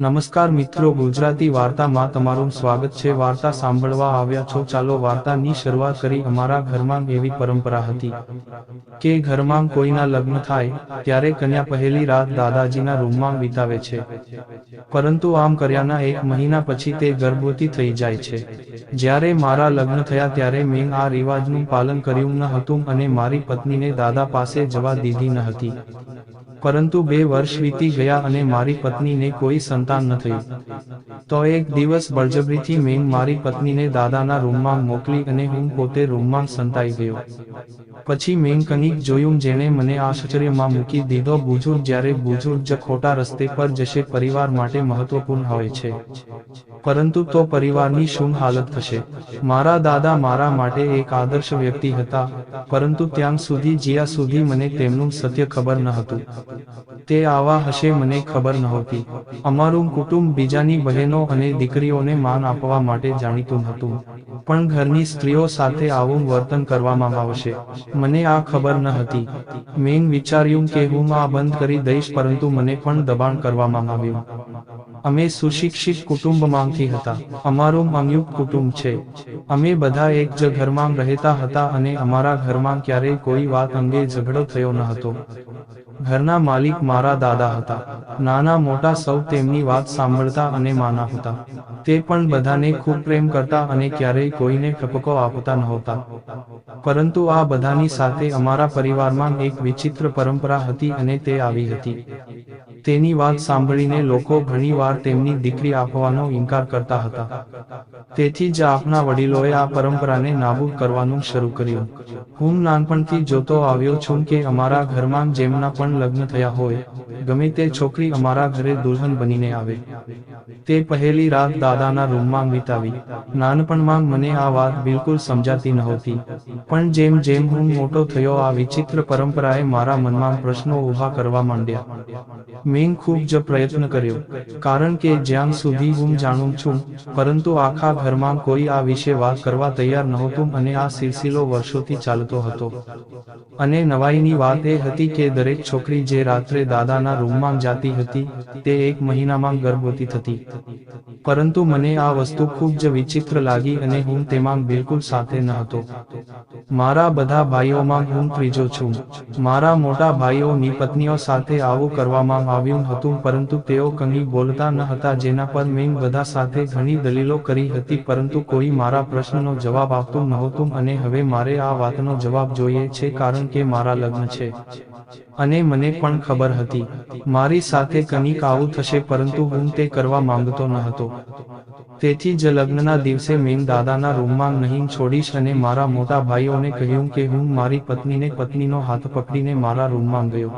નમસ્કાર મિત્રો, ગુજરાતી વાર્તામાં તમારું સ્વાગત છે. વાર્તા સાંભળવા આવ્યા છો. ચાલો વાર્તાની શરૂઆત કરી. અમારા ઘરમાં એવી પરંપરા હતી કે ઘરમાં કોઈના લગ્ન થાય, ત્યારે કન્યા પહેલી રાત દાદાજીના રૂમમાં વિતાવે છે. પરંતુ આમ કર્યાના એક મહિના પછી તે ગર્ભવતી થઈ જાય છે. જ્યારે મારા લગ્ન થયા ત્યારે મેં આ રિવાજનું પાલન કર્યું ન હતું અને મારી પત્નીને દાદા પાસે જવા દીધી ન હતી. પરંતુ બે વર્ષ વીતી ગયા અને મારી પત્નીને કોઈ સંતાન ન થયું તો એક દિવસ બળજબરીથી મેં મારી પત્નીને દાદાના રૂમમાં મોકલી અને હું પોતે રૂમમાં સંતાઈ ગયો. પછી મેં કંઈક જોયું જેણે મને આશ્ચર્યમાં મૂકી દીધો, બુજુર્ગ, જ્યારે બુજુર્ગ જ ખોટા રસ્તે પર જશે, પરિવાર માટે મહત્વપૂર્ણ હોય છે. પરંતુ તો પરિવારની શું હાલત થશે? મારા દાદા મારા માટે એક આદર્શ વ્યક્તિ હતા, પરંતુ ત્યાં સુધી, જ્યાં સુધી મને તેમનું સત્ય ખબર ન હતું. તે આવા હશે મને ખબર નહોતી અમારું કુટુંબ બીજાની બહેનો અને દીકરીઓને માન આપવા માટે જાણીતું હતું. પણ ઘરની સ્ત્રીઓ સાથે આવું વર્તન કરવામાં આવશે. મને આ ખબર ન હતી. મેં વિચાર્યું કે હું આ બંધ કરી દઈશ, પરંતુ મને પણ દબાણ કરવામાં આવ્યું. અમે સુશિક્ષિત કુટુંબમાંથી હતા. અમારું સંયુક્ત કુટુંબ છે. અમે બધા એક જ ઘરમાં રહેતા હતા અને અમારા ઘરમાં ક્યારેય કોઈ વાત અંગે ઝઘડો થયો ન હતો. ઘરના માલિક મારા દાદા હતા. નાના મોટા સૌ તેમની વાત સાંભળતા અને માના હતા. તે પણ બધાને ખૂબ પ્રેમ કરતા અને ક્યારેય કોઈને ઠપકો આપતા નહોતા. પરંતુ આ બધાની સાથે અમારા પરિવારમાં એક વિચિત્ર પરંપરા હતી અને તે આવી હતી. તેની વાત સાંભળીને લોકો ઘણીવાર તેમની દીકરી આપવાનો ઇનકાર કરતા હતા. તેથી જ આપના વડીલોએ આ પરંપરાને નાબૂદ કરવાનું શરૂ કર્યું. હું નાનપણથી જોતો આવ્યો છું કે અમારા ઘરમાં જેમના પણ લગ્ન થયા હોય, ગમે તે છોકરી અમારા ઘરે દુલ્હન બનીને આવે. તે પહેલી રાત દાદાના રૂમમાં વિતાવી. નાનપણમાં મને આ વાત બિલકુલ સમજાતી નહોતી. પણ જેમ જેમ હું મોટો થયો, આ વિચિત્ર પરંપરાએ મારા મનમાં પ્રશ્નો ઊભા કરવા માંડ્યા. મેં ખૂબ જ પ્રયત્ન કર્યો, કારણ કે જ્યાં સુધી હું જાણું છું, પરંતુ આખા ઘરમાં કોઈ આ વિશે વાત કરવા તૈયાર નહોતું અને આ સિલસિલો વર્ષોથી ચાલતો હતો. અને નવાઈની વાત એ હતી કે દરેક છોકરી જે રાત્રે દાદાના રૂમમાં જાતી હતી, તે એક મહિનામાં ગર્ભવતી થતી. પરંતુ મને આ વસ્તુ ખૂબ જ વિચિત્ર લાગી અને હું તેમાં બિલકુલ સાથે ન હતો. મારા બધા ભાઈઓમાં હું ત્રીજો છું. મારા મોટા ભાઈઓની પત્નીઓ સાથે આવું કરવામાં આવ્યું હતું, પરંતુ તેઓ કંઈ બોલતા ન હતા જેના પર મેં બધા સાથે ઘણી દલીલો કરી હતી, પરંતુ કોઈ મારા પ્રશ્નનો જવાબ આપતું નહોતું અને હવે મારે આ વાતનો જવાબ જોઈએ છે કારણ કે મારા લગ્ન છે. અને મને પણ ખબર હતી, મારી સાથે કંઈક આવું થશે પરંતુ હું તે કરવા માંગતો ન હતો. તેથી જ લગ્નના દિવસે મેં દાદાના રૂમમાં નહીં છોડીશ અને મારા મોટા ભાઈઓને કહ્યું કે હું મારી પત્નીને પત્નીનો હાથ પકડીને મારા રૂમમાં ગયો.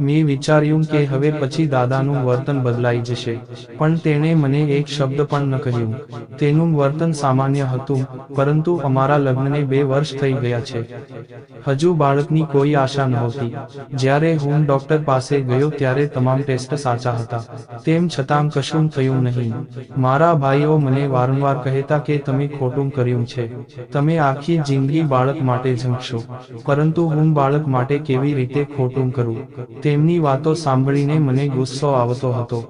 મેં વિચાર્યું કે હવે પછી દાદાનું વર્તન બદલાઈ જશે, પણ તેણે મને એક શબ્દ પણ ન કહ્યું. તેનું વર્તન સામાન્ય હતું, પરંતુ અમારા લગ્નને બે વર્ષ થઈ ગયા છે. હજુ બાળકની કોઈ આશા નહોતી. જ્યારે હું ડોક્ટર પાસે ગયો ત્યારે તમામ ટેસ્ટ સાચા હતા. તેમ છતાં કશું થયું નહીં. મારા ભાઈઓ મને વારંવાર કહેતા કે તમે ખોટું કર્યું છે. તમે આખી જિંદગી બાળક માટે ઝંખશો પરંતુ હું બાળક માટે કેવી રીતે ખોટું કરું? તેમની વાતો સાંભળીને મને ગુસ્સો આવતો હતો.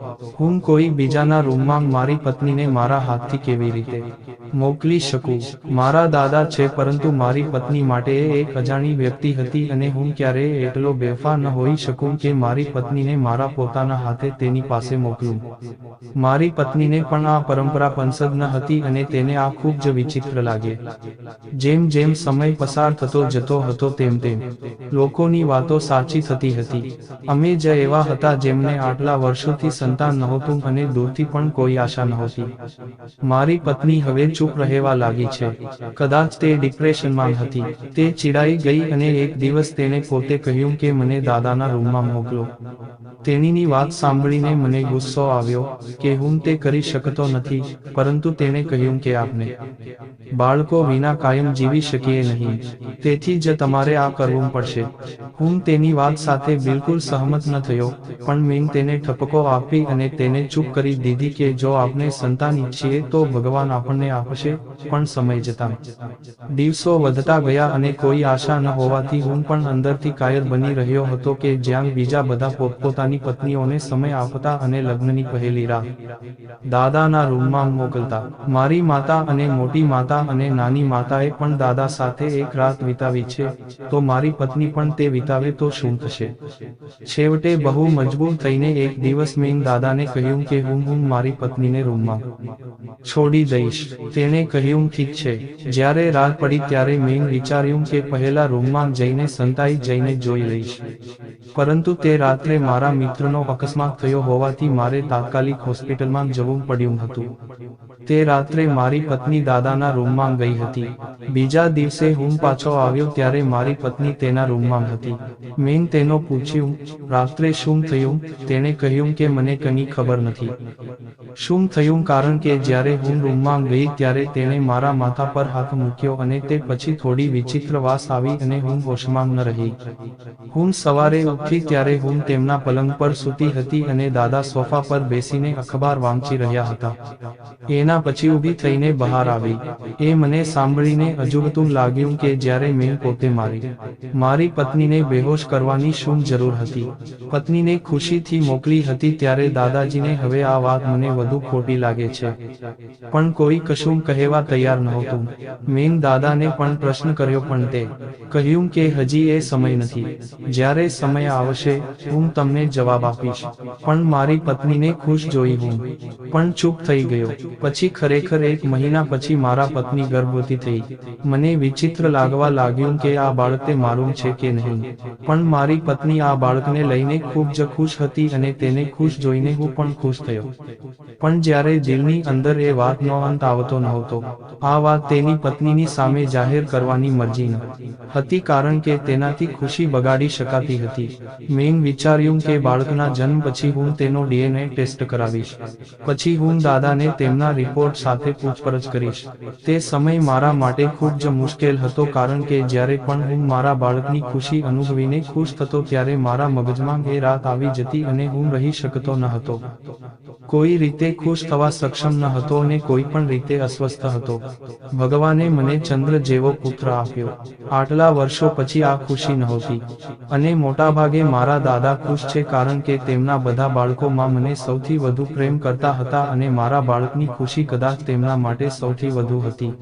હું કોઈ બીજાના રૂમમાં મારી પત્નીને મારા હાથથી કેવી રીતે મોકલી શકું? મારા દાદા છે પરંતુ મારી પત્ની માટે એક અજાણી વ્યક્તિ હતી અને હું ક્યારેય એટલો બેફા ન હોઈ શકું કે મારી પત્નીને મારા પોતાના હાથે તેની પાસે મોકલું. મારી પત્નીને પણ આ પરંપરા પંસદ ન હતી અને તેને આ ખૂબ જ વિચિત્ર લાગે. જેમ જેમ સમય પસાર થતો જતો હતો તેમ તેમ. લોકોની વાતો સાચી થતી હતી. અમે જ એવા હતા જેમને આટલા વર્ષોથી સંતાન નહોતું અને દૂરથી પણ કોઈ આશા નહોતી. મારી પત્ની હવે ચૂપ રહેવા લાગી છે. કદાચ તે ડિપ્રેશનમાં હતી. તે ચીડાઈ ગઈ અને એક દિવસ તેણે પોતે કહ્યું કે મને દાદાના રૂમમાં મોકલો. તેણીની વાત સાંભળીને મને ગુસ્સો આવ્યો કે હું તે કરી શકતો નથી, પરંતુ તેણે કહ્યું કે આપને. બાળકો વિના કાયમ જીવી શકીએ નહીં. તેથી જ તમારે આ કરવું પડશે. હું તેની વાત સાથે બિલકુલ સહમત ન થયો, પણ મેં તેને ઠપકો આપી અને તેને ચૂપ કરી દીધી કે જો આપણે સંતાન ઈચ્છીએ તો ભગવાન આપણને આપશે, પણ સમય જતા. દિવસો વધતા ગયા અને કોઈ આશા ન હોવાથી હું પણ અંદરથી કાયર બની રહ્યો હતો કે જ્યાં બીજા બધા પોતપોતાની પત્નીઓને સમય આપતા અને લગ્નની પહેલી રાહ દાદાના રૂમમાં મોકલતા. મારી માતા અને મોટી માતા અને નાની માતાએ પણ દાદા સાથે એક રાત વિતાવી છે, તો મારી પત્ની પણ તે વિતાવે તો શું થશે? છેવટે બહુ મજબૂર થઈને એક દિવસ મેં દાદાને કહ્યું કે હું હું મારી પત્નીને રૂમમાં છોડી દઈશ. તેણે કહ્યું, ઠીક છે. જ્યારે રાત પડી ત્યારે મેં વિચાર્યું કે પહેલા રૂમમાં જઈને સંતાઈ જઈને જોઈ લઈશ. પરંતુ તે રાત્રે મારા મિત્રનો અકસ્માત થયો હોવાથી મારે તાત્કાલિક હોસ્પિટલમાં જવું પડ્યું હતું. તે રાત્રે મારી પત્ની દાદાના રૂમમાં ગઈ હતી. બીજા દિવસે હું પાછો આવ્યો ત્યારે મારી પત્ની તેના રૂમમાં હતી. મેં તેનો પૂછ્યું, રાત્રે શું થયું? તેણે કહ્યું કે, મને કંઈ ખબર નથી. શું થયું? કારણ કે જ્યારે હું રૂમમાં ગઈ ત્યારે તેણે મારા માથા પર હાથ મૂક્યો અને તે પછી થોડી વિચિત્ર વાસ આવી અને હું હોશમાં ન રહી. હું સવારે ઉઠી ત્યારે હું તેમના પલંગ પર સૂતી હતી અને દાદા સોફા પર બેસીને અખબાર વાંચી રહ્યા હતા. એના પછી ઊભી થઈને બહાર આવી. એ મને સાંભળીને અજુગતું લાગ્યું કે જ્યારે મેં પોતે મારી મારી પત્નીને બેહોશ કરવાની શું જરૂર હતી? પત્નીને ખુશીથી મોકલી હતી ત્યારે દાદાજીને હવે આ વાત મને વધુ ખોટી લાગે છે. પણ કોઈ કશું કહેવા તૈયાર નહોતું. મેં દાદાને પણ પ્રશ્ન કર્યો પણ તે, કહ્યું કે હજી એ સમય નથી. જ્યારે સમય આવશે, હું તમને જવાબ આપીશ. પણ મારી પત્નીને ખુશ જોઈ હું, પણ ચૂપ થઈ ગયો. પછી ખરેખર એક મહિના પછી મારા પત્ની ગર્ભવતી થઈ. મને વિચિત્ર લાગવા લાગ્યું કે આ બાળક તે મારું છે કે નહીં. પણ મારી પત્ની આ બાળકને લઈને ખૂબ જ ખુશ હતી અને તેને ખુશ જોઈને હું પણ ખુશ થયો. પણ જ્યારે દિલની અંદર એ વાતનો અંત આવતો નહોતો, આ વાત તેની પત્નીની સામે જાહેર કરવાની મરજી હતી કારણ કે તેનાથી ખુશી બગાડી શકાતી હતી. મેં વિચાર્યું કે બાળકના જન્મ પછી હું તેનો ડીએનએ ટેસ્ટ કરાવીશ. પછી હું દાદાને તેમના રિપોર્ટ સાથે પૂછપરછ કરીશ. તે સમય મારા માટે ખૂબ જ મુશ્કેલ હતો કારણ કે જ્યારે પણ હું મારા બાળકની ખુશી અનુભવીને ખુશ થતો ત્યારે મારા મગજમાં એ રાત આવી જતી અને હું રહી શકતો ન હતો. કોઈ રીતે ખુશ થવા સક્ષમ ન હતો અને કોઈ પણ રીતે અસ્વસ્થ હતો. ભગવાને મને ચંદ્ર જેવો પુત્ર આપ્યો. આટલા વર્ષો પછી આ ખુશી નહોતી. અને મોટાભાગે મારા દાદા ખુશ છે કારણ કે તેમના બધા બાળકોમાં મને સૌથી વધુ પ્રેમ કરતા હતા અને મારા બાળકની ખુશી કદાચ તેમના માટે સૌથી વધુ હતી.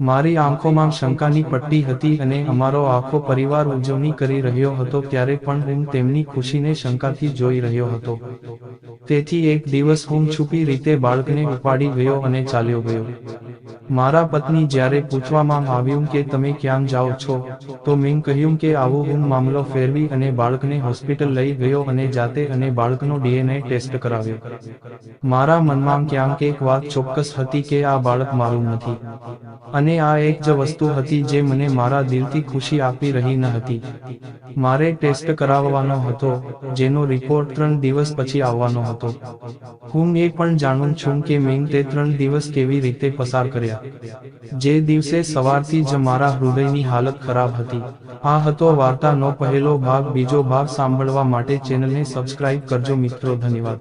મારી આંખોમાં શંકાની પટ્ટી હતી અને અમારો આખો પરિવાર ઉજવણી કરી રહ્યો હતો ત્યારે પણ હું તેમની ખુશીને શંકાથી જોઈ રહ્યો હતો. તેથી એક દિવસ હું છુપી રીતે બાળકને ઉપાડી ગયો અને ચાલ્યો ગયો. મારા પત્ની જ્યારે પૂછવામાં આવ્યું કે તમે ક્યાં જાઓ છો, તો મેં કહ્યું કે આવું હું મામલો ફેરવી અને બાળકને હોસ્પિટલ લઈ ગયો અને જાતે અને બાળકનો ડીએનએ ટેસ્ટ કરાવ્યો. મારા મનમાં ક્યાંક એક વાત ચોક્કસ હતી કે આ બાળક મારું નથી. અને આ એક જ વસ્તુ હતી જે મને મારા દિલથી ખુશી આપી રહી ન હતી. મારે ટેસ્ટ કરાવવાનો હતો, જેનો રિપોર્ટ ત્રણ દિવસ પછી આવવાનો હતો. હું એ પણ જાણું છું કે મેં તે ત્રણ દિવસ કેવી રીતે પસાર કર્યા. જે દિવસે સવારથી જ મારા હૃદયની હાલત ખરાબ હતી. આ હતો વાર્તાનો પહેલો ભાગ. બીજો ભાગ સાંભળવા માટે ચેનલને સબસ્ક્રાઇબ કરજો મિત્રો. ધન્યવાદ.